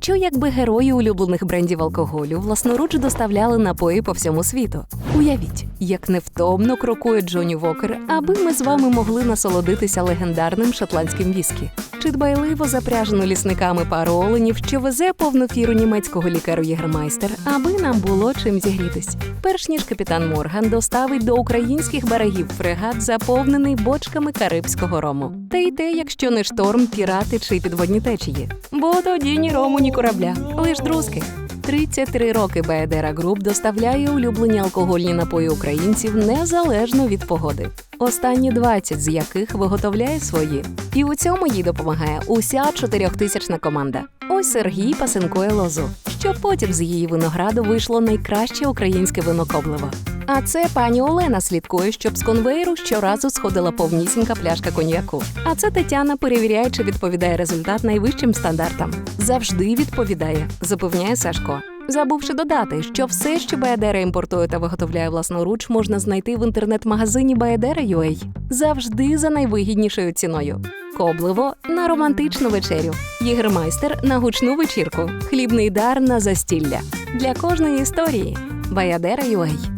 Що якби герої улюблених брендів алкоголю власноруч доставляли напої по всьому світу? Уявіть, як невтомно крокує Джоні Вокер, аби ми з вами могли насолодитися легендарним шотландським віскі. Чи дбайливо запряжену лісниками пару оленів, що везе повну фіру німецького лікару Єгермайстер, аби нам було чим зігрітись. Перш ніж капітан Морган доставить до українських берегів фрегат, заповнений бочками карибського рому. Та й те, якщо не шторм, пірати чи підводні течії. Бо тоді ні рому, ні корабля, лиш друзки. 33 роки Баедера Груп доставляє улюблені алкогольні напої українців незалежно від погоди. Останні 20 з яких виготовляє свої. І у цьому їй допомагає уся чотирьохтисячна команда. Ось Сергій пасинкує лозу, що потім з її винограду вийшло найкраще українське винокобливо. А це пані Олена слідкує, щоб з конвейеру щоразу сходила повнісінька пляшка коньяку. А це Тетяна перевіряє, чи відповідає результат найвищим стандартам. Завжди відповідає, запевняє Сашко. Забувши додати, що все, що Баядера імпортує та виготовляє власноруч, можна знайти в інтернет-магазині Баядера.ua. Завжди за найвигіднішою ціною. Кобливо на романтичну вечерю, єгермайстер на гучну вечірку, хлібний дар на застілля. Для кожної історії Баядера.ua.